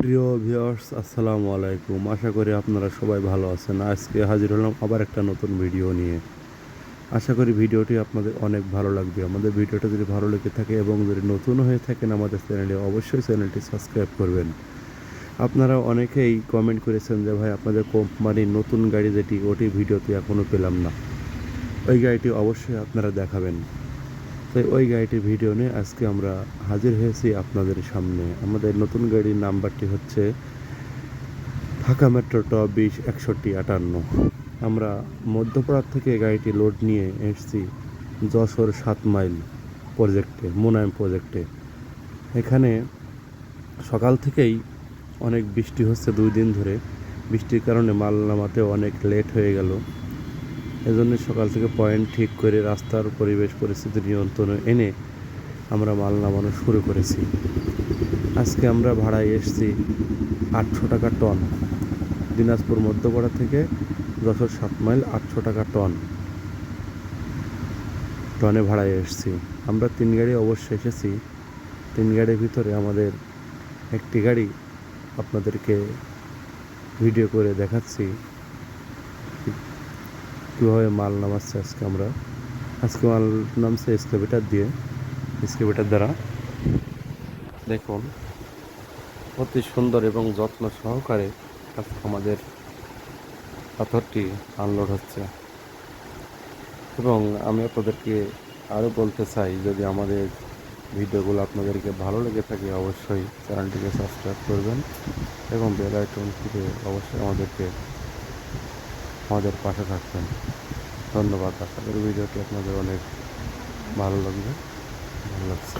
প্রিয় ভিউয়ার্স, আসসালামু আলাইকুম। আশা করি আপনারা সবাই ভালো আছেন। আজকে হাজির হলাম আবার একটা নতুন ভিডিও নিয়ে। আশা করি ভিডিওটি আপনাদের অনেক ভালো লাগবে। আমাদের ভিডিওটা যদি ভালো লেগে থাকে এবং যদি নতুন হয়ে থাকেন আমাদের চ্যানেলে, অবশ্যই চ্যানেলটি সাবস্ক্রাইব করবেন। আপনারা অনেকেই কমেন্ট করেছেন যে, ভাই, আপনাদের কোম্পানির নতুন গাড়ি যেটি ওটি ভিডিওতে এখনও পেলাম না। ওই গাড়িটি অবশ্যই আপনারা দেখাবেন। তাই ওই গাড়িটির ভিডিও নিয়ে আজকে আমরা হাজির হয়েছি আপনাদের সামনে। আমাদের নতুন গাড়ির নাম্বারটি হচ্ছে ঢাকা মেট্রো ট বিশ একষট্টি আটান্ন। আমরা মধ্যপ্রাত থেকে গাড়িটি লোড নিয়ে এসেছি যশোর সাত মাইল প্রজেক্টে, মোনায়েম প্রজেক্টে। এখানে সকাল থেকেই অনেক বৃষ্টি হচ্ছে দুই দিন ধরে। বৃষ্টির কারণে মাল নামাতে অনেক লেট হয়ে গেল। এজন্য সকাল থেকে পয়েন্ট ঠিক করে রাস্তার পরিবেশ পরিস্থিতি নিয়ন্ত্রণে এনে আমরা মাল নামানো শুরু করেছি। আজকে আমরা ভাড়ায় এসেছি আটশো টাকা টন। দিনাজপুর মধ্যপাড়া থেকে যশোর সাত মাইল আটশো টাকা টন। টনে ভাড়ায় এসেছি। আমরা তিন গাড়ি অবশ্যই এসেছি। তিন গাড়ির ভিতরে আমাদের একটি গাড়ি আপনাদেরকে ভিডিও করে দেখাচ্ছি। কীভাবে মাল নামাচ্ছে আজকে আমরা? আজকে মাল নামছে এক্সকেভেটার দিয়ে, এক্সকেভেটার দ্বারা। দেখুন, অতি সুন্দর এবং যত্ন সহকারে আমাদের পাথরটি আনলোড হচ্ছে। এবং আমি আপনাদেরকে আরও বলতে চাই, যদি আমাদের ভিডিওগুলো আপনাদেরকে ভালো লেগে থাকে, অবশ্যই চ্যানেলটিকে সাবস্ক্রাইব করবেন এবং বেল আইকন থেকে অবশ্যই আমাদেরকে আমাদের পাশে থাকবেন। ধন্যবাদ। আশা করি ভিডিওটি আপনাদের অনেক ভালো লাগবে। ভালো লাগছে।